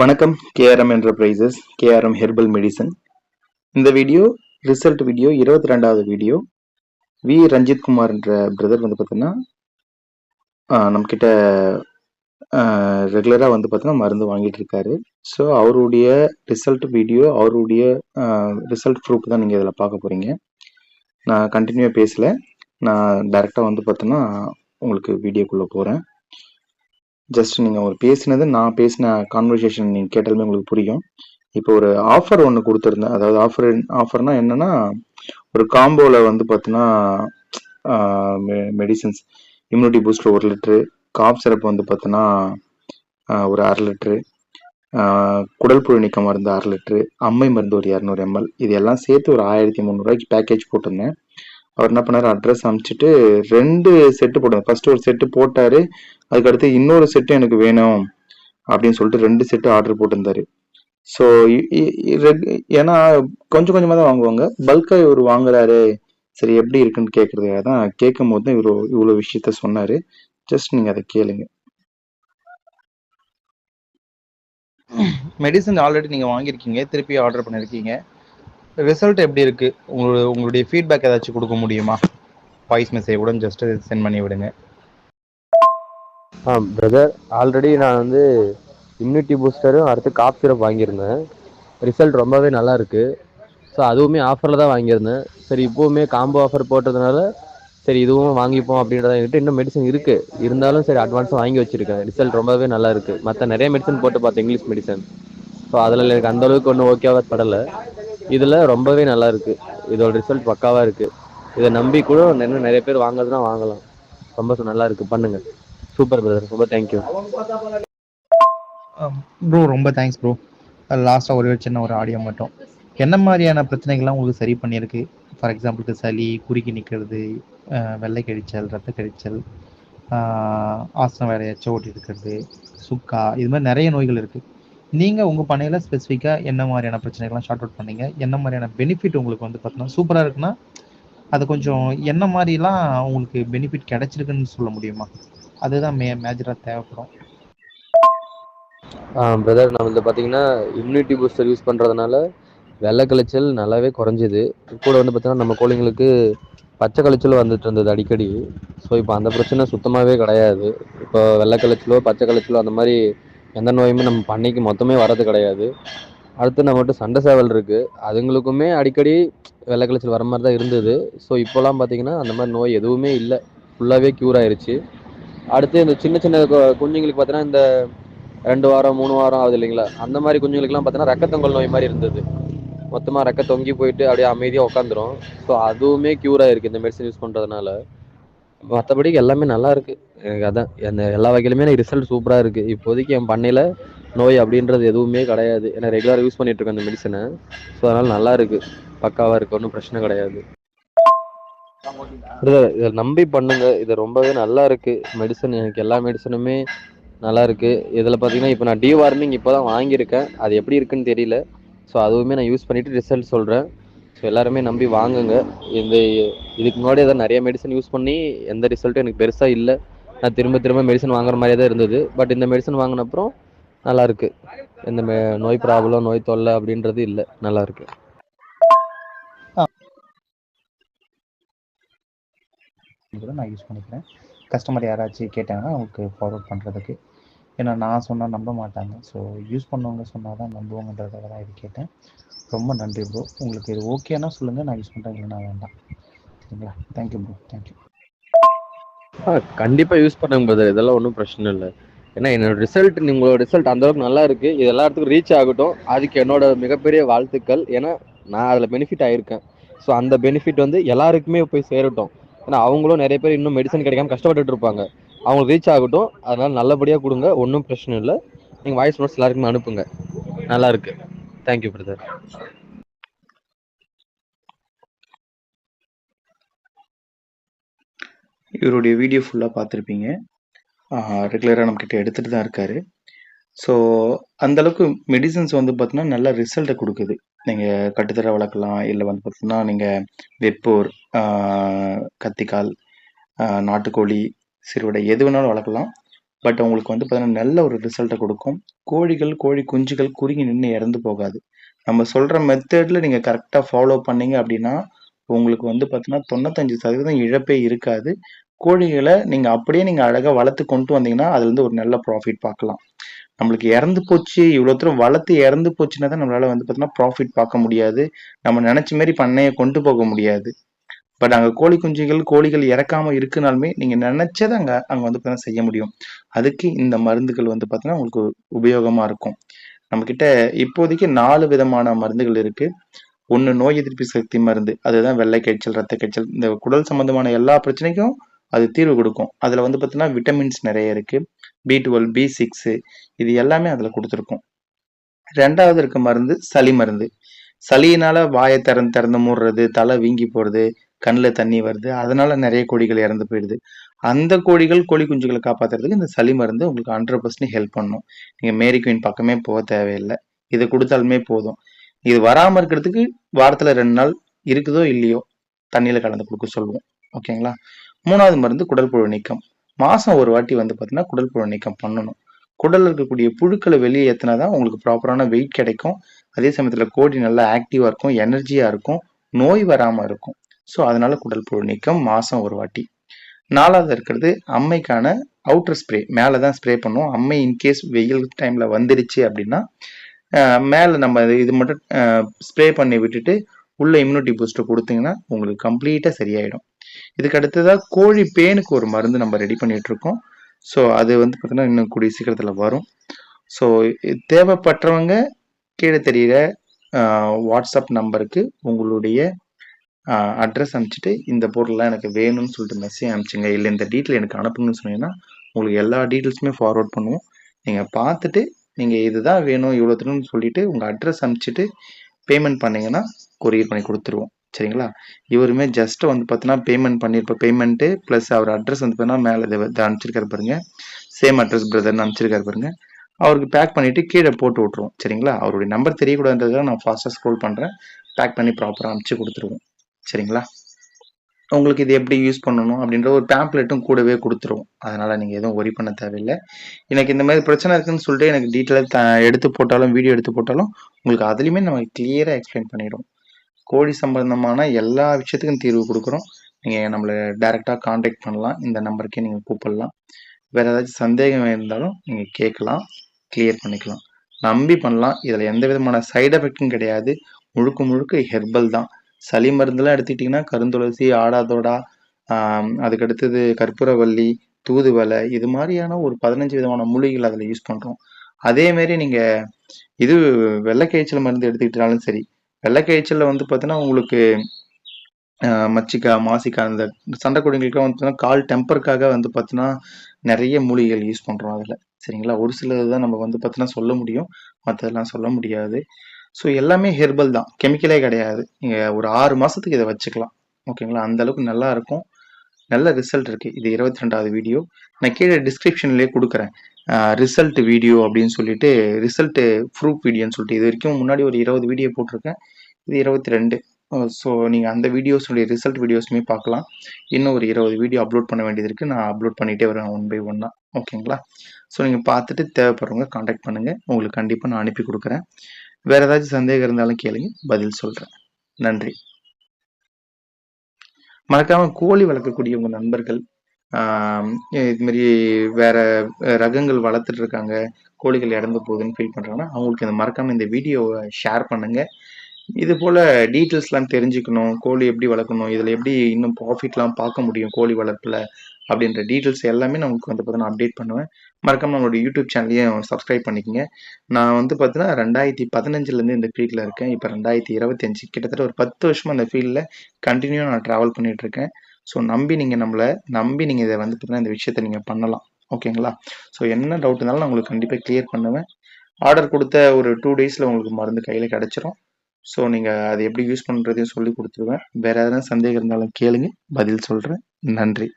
வணக்கம் KRM enterprises KRM herbal medicine இந்த video result video இருபத்தி ரெண்டாவது வீடியோ. வி. ரஞ்சித் குமார் என்ற பிரதர் வந்து பார்த்தீங்கன்னா நம்மக்கிட்ட ரெகுலராக வந்து பார்த்தீங்கன்னா மருந்து வாங்கிட்டு இருக்காரு. ஸோ அவருடைய ரிசல்ட் வீடியோ அவருடைய ரிசல்ட் ப்ரூஃப் தான் நீங்கள் இதில் பார்க்க போகிறீங்க நான் கண்டினியூவாக பேசலை. நான் டைரெக்டாக வந்து பார்த்தோன்னா உங்களுக்கு வீடியோக்குள்ளே போகிறேன் ஜஸ்ட் நீங்கள் ஒரு பேசினது நான் பேசின கான்வர்சேஷன் நீங்கள் கேட்டாலுமே உங்களுக்கு புரியும். இப்போ ஒரு ஆஃபர் ஒன்று கொடுத்துருந்தேன். அதாவது ஆஃபர் ஆஃபர்னா என்னென்னா ஒரு காம்போவில் வந்து பார்த்தீங்கன்னா மெடிசன்ஸ் இம்யூனிட்டி பூஸ்டர் ஒரு லிட்ரு காப் சிரப் வந்து பார்த்தோன்னா ஒரு அரை லிட்ரு குடல் புழு நீக்க மருந்து அரை லிட்ரு அம்மை மருந்து ஒரு இரநூறு எம்எல் இது எல்லாம் சேர்த்து ஒரு ஆயிரத்தி முந்நூறுரூவாய்க்கு பேக்கேஜ் போட்டிருந்தேன். அவர் என்ன பண்ணார்? அட்ரஸ் அனுப்பிச்சிட்டு ரெண்டு செட்டு போட்டார் ஃபர்ஸ்ட் ஒரு செட்டு போட்டார் அதுக்கடுத்து இன்னொரு செட்டு எனக்கு வேணும் அப்படின்னு சொல்லிட்டு ரெண்டு செட்டு ஆர்டர் போட்டிருந்தாரு. ஸோ ஏன்னா கொஞ்சம் கொஞ்சமாக தான் வாங்குவாங்க. பல்காக இவர் வாங்குறாரு சரி எப்படி இருக்குன்னு கேட்கறதுக்காக தான் கேட்கும் போது தான் இவர் இவ்வளோ விஷயத்த சொன்னார். ஜஸ்ட் நீங்கள் அதை கேளுங்க. மெடிசன் ஆல்ரெடி நீங்கள் வாங்கியிருக்கீங்க திருப்பி ஆர்டர் பண்ணியிருக்கீங்க. ரிசல்ட் எப்படி இருக்கு? உங்களோட உங்களுடைய ஃபீட்பேக் ஏதாச்சும் கொடுக்க முடியுமா? வாய்ஸ் மெசேஜ் கூட ஜஸ்ட் சென்ட் பண்ணி விடுங்க. ஆ பிரதர் ஆல்ரெடி நான் வந்து இம்யூனிட்டி பூஸ்டரும் அடுத்து காப் சிரப் வாங்கியிருந்தேன். ரிசல்ட் ரொம்பவே நல்லா இருக்கு. ஸோ அதுவுமே ஆஃபரில் தான் வாங்கியிருந்தேன். சரி இப்போவுமே காம்போ ஆஃபர் போட்டதுனால சரி இதுவும் வாங்கிப்போம் அப்படின்றத என்கிட்ட இன்னும் மெடிசன் இருக்குது இருந்தாலும் சரி அட்வான்ஸும் வாங்கி வச்சுருக்கேன். ரிசல்ட் ரொம்பவே நல்லா இருக்குது மற்ற நிறைய மெடிசன் போட்டு பார்த்தேன் இங்கிலீஷ் மெடிசன் ஸோ அதில் எனக்கு அந்த அளவுக்கு ஒன்றும் ஓகேவா படலை. இதில் ரொம்பவே நல்லா இருக்குது இதோட ரிசல்ட் பக்காவாக இருக்குது இதை நம்பி கூட இன்னும் நிறைய பேர் வாங்குறதுனா வாங்கலாம். ரொம்ப நல்லா இருக்குது பண்ணுங்கள் சூப்பர் பிரதர் ரொம்ப தேங்க்யூ ப்ரோ ரொம்ப தேங்க்ஸ் ப்ரோ லாஸ்ட்டாக ஒரு சின்ன ஒரு ஆடியோ மட்டும். என்ன மாதிரியான பிரச்சனைகள்லாம் உங்களுக்கு சரி பண்ணியிருக்கு? ஃபார் எக்ஸாம்பிளுக்கு சளி குறுக்கி நிற்கிறது வெள்ளை கழிச்சல் ரத்த கழிச்சல் ஆசனம் வேலையை ஓட்டி இருக்கிறது சுக்கா இது மாதிரி நிறைய நோய்கள் இருக்குது நீங்கள் உங்கள் பண்ணையில் ஸ்பெசிஃபிக்காக என்ன மாதிரியான பிரச்சனைகள்லாம் ஷார்ட் அவுட் பண்ணீங்க? என்ன மாதிரியான பெனிஃபிட் உங்களுக்கு வந்து பார்த்தீங்கன்னா சூப்பராக இருக்குன்னா அது கொஞ்சம் என்ன மாதிரிலாம் உங்களுக்கு பெனிஃபிட் கிடைச்சிருக்குன்னு சொல்ல முடியுமா? அதுதான் மே மேஜராக தேவைப்படும். பிரதர் நான் வந்து பார்த்தீங்கன்னா இம்யூனிட்டி பூஸ்டர் யூஸ் பண்ணுறதுனால வெள்ளை கழிச்சல் நல்லாவே குறைஞ்சிது. கூட வந்து பார்த்தீங்கன்னா நம்ம கோழிங்களுக்கு பச்சை கழிச்சல் வந்துட்டு இருந்தது அடிக்கடி. ஸோ இப்போ அந்த பிரச்சனை சுத்தமாகவே கிடையாது. இப்போ வெள்ளை கழிச்சலோ பச்சை கழிச்சலோ அந்த மாதிரி எந்த நோயுமே நம்ம பண்ணைக்கு மொத்தமே வர்றது கிடையாது. அடுத்து நம்மகிட்ட சண்டை சேவல் இருக்குது அதுங்களுக்குமே அடிக்கடி வெள்ளை வர மாதிரி தான் இருந்தது. ஸோ இப்போலாம் பார்த்தீங்கன்னா அந்த மாதிரி நோய் எதுவுமே இல்லை. ஃபுல்லாகவே க்யூர் ஆயிடுச்சு அடுத்து இந்த சின்ன சின்ன குஞ்சுங்களுக்கு பார்த்தீங்கன்னா இந்த ரெண்டு வாரம் மூணு வாரம் ஆகுது இல்லைங்களா? அந்த மாதிரி குஞ்சுங்களுக்குலாம் பார்த்தீங்கன்னா ரக்கத்தொங்கல் நோய் மாதிரி இருந்தது. மொத்தமாக ரெக்க தொங்கி போயிட்டு அப்படியே அமைதியாக உட்காந்துரும். ஸோ அதுவுமே க்யூர் ஆயிருக்கு இந்த மெடிசன் யூஸ் பண்ணுறதுனால மற்றபடிக்கு எல்லாமே நல்லா இருக்கு. எனக்கு அதான் அந்த எல்லா வகையிலுமே எனக்கு ரிசல்ட் சூப்பராக இருக்கு. இப்போதைக்கு என் பண்ணையில் நோய் அப்படின்றது எதுவுமே கிடையாது. ஏன்னா ரெகுலராக யூஸ் பண்ணிட்டு இருக்கேன் அந்த மெடிசனை ஸோ அதனால நல்லா இருக்கு. பக்காவாக இருக்கு. ஒன்றும் பிரச்சனை கிடையாது. இதை நம்பி பண்ணுங்க. இது ரொம்பவே நல்லா இருக்கு. மெடிசன் எனக்கு எல்லா மெடிசனுமே நல்லா இருக்கு. இதில் பார்த்தீங்கன்னா இப்போ நான் டி வார்மிங் இப்போ தான் வாங்கியிருக்கேன். அது எப்படி இருக்குன்னு தெரியல. ஸோ அதுவுமே நான் யூஸ் பண்ணிட்டு ரிசல்ட் சொல்கிறேன் ஸோ எல்லாருமே நம்பி வாங்குங்க. இந்த இதுக்கு முன்னாடி ஏதாவது நிறைய மெடிசன் யூஸ் பண்ணி எந்த ரிசல்ட்டும் எனக்கு பெருசாக இல்லை. நான் திரும்ப திரும்ப மெடிசன் வாங்குற மாதிரியே தான் இருந்தது. பட் இந்த மெடிசன் வாங்கினப்புறம் நல்லா இருக்கு. எந்த நோய் ப்ராப்ளம் நோய் தொல்லை அப்படின்றது இல்லை. நல்லா இருக்கு. நான் யூஸ் பண்ணிக்கிறேன். கஸ்டமர் யாராச்சும் கேட்டாங்கன்னா அவங்களுக்கு ஃபார்வர்ட் பண்ணுறதுக்கு ஏன்னா நான் சொன்னால் நம்ப மாட்டாங்க. ஸோ யூஸ் பண்ணவங்க சொன்னால் தான் நம்புவாங்கன்றதுக்காக தான் இது கேட்டேன். ரொம்ப நன்றி ப்ரோ உங்களுக்கு இது ஓகேனா சொல்லுங்கள் நான் யூஸ் பண்ணுறேன் இல்லைனா வேண்டாம். சரிங்களா? தேங்க்யூ ப்ரோ தேங்க்யூ ஆ கண்டிப்பாக யூஸ் பண்ணுங்க பிரதர் இதெல்லாம் ஒன்றும் பிரச்சனை இல்லை. ஏன்னா என்னோட ரிசல்ட் உங்களோட ரிசல்ட் அந்த அளவுக்கு நல்லா இருக்குது இது எல்லா இடத்துக்கும் ரீச் ஆகட்டும். அதுக்கு என்னோட மிகப்பெரிய வாழ்த்துக்கள். ஏன்னா நான் அதில் பெனிஃபிட் ஆகியிருக்கேன் ஸோ அந்த பெனிஃபிட் வந்து எல்லாருக்குமே போய் சேரட்டும். ஏன்னா அவங்களும் நிறைய பேர் இன்னும் மெடிசன் கிடைக்காம கஷ்டப்பட்டுட்டு இருப்பாங்க. அவங்களுக்கு ரீச் ஆகட்டும். அதனால நல்லபடியாக கொடுங்க. ஒன்றும் பிரச்சனை இல்லை. நீங்கள் வாய்ஸ் நோட்ஸ் எல்லாருக்குமே அனுப்புங்க. நல்லா இருக்கு. தேங்க்யூ பிரதர் இவருடைய வீடியோ ஃபுல்லாக பார்த்துருப்பீங்க. ரெகுலராக நம்மக்கிட்ட எடுத்துகிட்டு தான் இருக்காரு. ஸோ அந்தளவுக்கு மெடிசன்ஸ் வந்து பார்த்தீங்கன்னா நல்ல ரிசல்ட்டை கொடுக்குது. நீங்கள் கட்டுத்தர வளர்க்கலாம். இல்லை வந்து பார்த்தீங்கன்னா நீங்கள் வெப்போர் கத்திக்கால் நாட்டுக்கோழி சிறுவிடை எது வேணாலும் வளர்க்கலாம். பட் உங்களுக்கு வந்து பார்த்தீங்கன்னா நல்ல ஒரு ரிசல்ட்டை கொடுக்கும். கோழிகள் கோழி குஞ்சுகள் குறுகி நின்று இறந்து போகாது. நம்ம சொல்கிற மெத்தடில் நீங்கள் கரெக்டாக ஃபாலோ பண்ணீங்க அப்படின்னா உங்களுக்கு வந்து பார்த்தீங்கன்னா தொண்ணூத்தஞ்சு சதவீதம் இழப்பே இருக்காது. கோழிகளை நீங்கள் அப்படியே நீங்கள் அழகாக வளர்த்து கொண்டு வந்தீங்கன்னா அதுலேருந்து ஒரு நல்ல ப்ராஃபிட் பார்க்கலாம். நம்மளுக்கு இறந்து போச்சு இவ்வளோ தூரம் வளர்த்து இறந்து போச்சுன்னா தான் நம்மளால் வந்து பார்த்தீங்கன்னா ப்ராஃபிட் பார்க்க முடியாது. நம்ம நினச்ச மாரி பண்ணையை கொண்டு போக முடியாது. பட் அங்கே கோழி குஞ்சுகள் கோழிகள் இறக்காமல் இருக்குனாலுமே நீங்கள் நினைச்சதை அங்கே அங்கே வந்து பார்த்தீங்கன்னா செய்ய முடியும். அதுக்கு இந்த மருந்துகள் வந்து பார்த்தீங்கன்னா உங்களுக்கு உபயோகமாக இருக்கும். நம்மக்கிட்ட இப்போதைக்கு நாலு விதமான மருந்துகள் இருக்குது ஒன்று நோய் எதிர்ப்பு சக்தி மருந்து அதுதான் வெள்ளை காய்ச்சல் ரத்த காய்ச்சல் இந்த குடல் சம்பந்தமான எல்லா பிரச்சனைக்கும் அது தீர்வு கொடுக்கும். அதில் வந்து பார்த்தீங்கன்னா விட்டமின்ஸ் நிறைய இருக்குது பி டுவெல் பி சிக்ஸு இது எல்லாமே அதில் கொடுத்துருக்கோம். ரெண்டாவது இருக்க மருந்து சளி மருந்து. சளியினால வாயை திறந்து திறந்து மூடுறது தலை வீங்கி போகிறது கண்ணில் தண்ணி வருது. அதனால நிறைய கோழிகள் இறந்து போயிடுது. அந்த கோழிகள் கோழி குஞ்சுகளை காப்பாத்துறதுக்கு இந்த சளி மருந்து உங்களுக்கு ஹண்ட்ரட் பர்சன்ட் ஹெல்ப் பண்ணும். நீங்கள் மேரி குயின் பக்கமே போக தேவையில்லை. இதை கொடுத்தாலுமே போதும். இது வராமல் இருக்கிறதுக்கு வாரத்தில் ரெண்டு நாள் இருக்குதோ இல்லையோ தண்ணியில் கலந்து கொடுக்க சொல்லுவோம். ஓகேங்களா? மூணாவது மருந்து குடல் புழு நீக்கம். மாதம் ஒரு வாட்டி வந்து பார்த்தீங்கன்னா குடல் புழு நீக்கம் பண்ணணும். குடலில் இருக்கக்கூடிய புழுக்களை வெளியே ஏற்றினா தான் உங்களுக்கு ப்ராப்பரான வெயிட் கிடைக்கும். அதே சமயத்தில் கோழி நல்லா ஆக்டிவாக இருக்கும் எனர்ஜியாக இருக்கும் நோய் வராமல் இருக்கும். ஸோ அதனால குடல் புழு நீக்கம் மாதம் ஒரு வாட்டி. நாலாவது இருக்கிறது அம்மைக்கான அவுட்டர் ஸ்ப்ரே மேலே தான் ஸ்ப்ரே பண்ணுவோம். அம்மை இன்கேஸ் வெயில் டைமில் வந்துடுச்சு அப்படின்னா மேலே நம்ம இது- மட்டும் ஸ்ப்ரே பண்ணி விட்டுட்டு உள்ள இம்யூனிட்டி பூஸ்டர் கொடுத்தீங்கன்னா உங்களுக்கு கம்ப்ளீட்டாக சரியாயிடும். இதுக்கு அடுத்ததாக கோழி பேனுக்கு ஒரு மருந்து நம்ம ரெடி பண்ணிட்டு இருக்கோம் ஸோ அது வந்து பார்த்தீங்கன்னா இன்னும் கூடிய சீக்கிரத்தில் வரும். ஸோ தேவைப்பட்டவங்க கீழே தெரியிற வாட்ஸ்அப் நம்பருக்கு உங்களுடைய அட்ரஸ் அனுப்பிச்சிட்டு இந்த பொருள்லாம் எனக்கு வேணும்னு சொல்லிட்டு மெசேஜ் அனுப்பிச்சிங்க. இல்லை இந்த டீட்டெயில் எனக்கு அனுப்புங்கன்னு சொன்னீங்கன்னா உங்களுக்கு எல்லா டீட்டெயில்ஸுமே ஃபார்வர்ட் பண்ணுவோம். நீங்கள் பார்த்துட்டு நீங்கள் இதுதான் வேணும் இவ்வளோ சொல்லிவிட்டு உங்கள் அட்ரஸ் அனுப்பிச்சிட்டு பேமெண்ட் பண்ணிங்கன்னா கொரியர் பண்ணி கொடுத்துருவோம். சரிங்களா? இவருமே ஜஸ்ட்டு வந்து பார்த்தீங்கன்னா பேமெண்ட் பண்ணியிருப்போம் பேமெண்ட்டு ப்ளஸ் அவர் அட்ரஸ் வந்து பார்த்தீங்கன்னா மேலே இதை அனுப்பிச்சிருக்காரு பாருங்கள் சேம் அட்ரஸ் பிரதர்னு அனுப்பிச்சிருக்காரு பாருங்கள் அவருக்கு பேக் பண்ணிவிட்டு கீழே போட்டு விட்ருவோம் சரிங்களா? அவருடைய நம்பர் தெரியக்கூடாதுன்றதுக்காக நான் ஃபாஸ்ட்டாக ஸ்க்ரோல் பண்ணுறேன் பேக் பண்ணி ப்ராப்பராக அனுப்பிச்சு கொடுத்துருவோம். சரிங்களா? உங்களுக்கு இது எப்படி யூஸ் பண்ணணும் அப்படின்ற ஒரு பேம்ப்ளெட்டும் கூடவே கொடுத்துருவோம் அதனால் நீங்கள் எதுவும் ஒரி பண்ண தேவையில்லை. எனக்கு இந்த மாதிரி பிரச்சனை இருக்குன்னு சொல்லிட்டு எனக்கு டீட்டெயிலாக எடுத்து போட்டாலும் வீடியோ எடுத்து போட்டாலும் உங்களுக்கு அதுலேயுமே நம்ம கிளியராக எக்ஸ்பிளைன் பண்ணிடுவோம் கோழி சம்பந்தமான எல்லா விஷயத்துக்கும் தீர்வு கொடுக்குறோம். நீங்கள் நம்மளை டேரெக்டாக காண்டாக்ட் பண்ணலாம். இந்த நம்பருக்கே நீங்கள் கூப்பிடலாம். வேறு ஏதாச்சும் சந்தேகம் இருந்தாலும் நீங்கள் கேட்கலாம். கிளியர் பண்ணிக்கலாம். நம்பி பண்ணலாம். இதில் எந்த விதமான சைடு எஃபெக்ட்டும் கிடையாது. முழுக்க முழுக்க ஹெர்பல் தான். சளி மருந்துலாம் எடுத்துக்கிட்டிங்கன்னா கருந்துளசி ஆடாதோடா அதுக்கடுத்தது கற்பூரவள்ளி கற்பூரவல்லி தூதுவளை இது மாதிரியான ஒரு பதினஞ்சு விதமான மூலிகைகள் அதில் யூஸ் பண்ணுறோம் அதேமாரி நீங்கள் இது வெள்ளைக்காய்ச்சல் மருந்து எடுத்துக்கிட்டாலும் சரி வெள்ளைக்காய்ச்சலில் வந்து பார்த்தீங்கன்னா உங்களுக்கு மச்சிக்கா மாசிக்கா அந்த சண்டை குடிங்களுக்கெல்லாம் வந்து பார்த்தீங்கன்னா கால் டெம்பருக்காக வந்து பார்த்தீங்கன்னா நிறைய மூலிகைகள் யூஸ் பண்ணுறோம் அதில். சரிங்களா? ஒரு சிலது தான் நம்ம வந்து பார்த்தீங்கன்னா சொல்ல முடியும். மற்றதெல்லாம் சொல்ல முடியாது. ஸோ எல்லாமே ஹெர்பல் தான். கெமிக்கலே கிடையாது. நீங்கள் ஒரு ஆறு மாதத்துக்கு இதை வச்சுக்கலாம். ஓகேங்களா அந்த அளவுக்கு நல்லா இருக்கும். நல்ல ரிசல்ட் இருக்குது இது இருபத்தி ரெண்டாவது வீடியோ நான் கீழே டிஸ்கிரிப்ஷன்லேயே கொடுக்குறேன். ரிசல்ட் வீடியோ அப்படின்னு சொல்லிட்டு ரிசல்ட்டு ப்ரூஃப் வீடியோன்னு சொல்லிட்டு. இது வரைக்கும் முன்னாடி ஒரு இருபது வீடியோ போட்டிருக்கேன். இது இருபத்தி ரெண்டு ஸோ நீங்கள் அந்த வீடியோஸுடைய ரிசல்ட் வீடியோஸுமே பார்க்கலாம். இன்னும் ஒரு இருபது வீடியோ அப்லோட் பண்ண வேண்டியது இருக்குது நான் அப்லோட் பண்ணிகிட்டே வரேன் ஒன் பை ஒன்னாக ஓகேங்களா ஸோ நீங்கள் பார்த்துட்டு தேவைப்படுறவங்க காண்டாக்ட் பண்ணுங்கள் உங்களுக்கு கண்டிப்பாக நான் அனுப்பி கொடுக்குறேன். வேற ஏதாச்சும் சந்தேகம் இருந்தாலும் கேளுங்க. பதில் சொல்றேன். நன்றி. மறக்காம கோழி வளர்க்கக்கூடிய உங்க நண்பர்கள் ஆஹ் இது மாதிரி வேற ரகங்கள் வளர்த்துட்டு இருக்காங்க கோழிகள் இறந்து போகுதுன்னு ஃபீல் பண்றாங்கன்னா அவங்களுக்கு இந்த மறக்காம இந்த வீடியோவை ஷேர் பண்ணுங்க. இது போல டீட்டெயில்ஸ்லாம் தெரிஞ்சுக்கணும் கோழி எப்படி வளர்க்கணும் இதுல எப்படி இன்னும் ப்ராஃபிட்லாம் பார்க்க முடியும் கோழி வளர்ப்புல. அப்படின்ற டீட்டெயில்ஸ் எல்லாமே நான் உங்களுக்கு வந்து பார்த்தீங்கன்னா அப்டேட் பண்ணுவேன். மறக்காம நம்மளோட யூடியூப் சேனலையும் சப்ஸ்கிரைப் பண்ணிக்கங்க. நான் வந்து பார்த்தீங்கன்னா ரெண்டாயிரத்தி பதினஞ்சுலேருந்து இந்த ஃபீல்டில் இருக்கேன். இப்போ ரெண்டாயிரத்தி இருபத்தஞ்சு கிட்டத்தட்ட ஒரு பத்து வருஷமாக அந்த ஃபீல்டில் கண்டினியூ நான் ட்ராவல் பண்ணிகிட்ருக்கேன் ஸோ நம்பி நீங்கள் நம்மளை நம்பி நீங்கள் இதை வந்து பார்த்தீங்கன்னா இந்த விஷயத்தை நீங்கள் பண்ணலாம். ஓகேங்களா? ஸோ என்ன டவுட் இருந்தாலும் நான் உங்களுக்கு கண்டிப்பாக கிளியர் பண்ணுவேன். ஆர்டர் கொடுத்த ஒரு டூ டேஸில் உங்களுக்கு மருந்து கையில் கிடச்சிரும். ஸோ நீங்கள் அதை எப்படி யூஸ் பண்ணுறதையும் சொல்லி கொடுத்துருவேன். வேறு எதனா சந்தேகம் இருந்தாலும் கேளுங்க. பதில் சொல்கிறேன் நன்றி.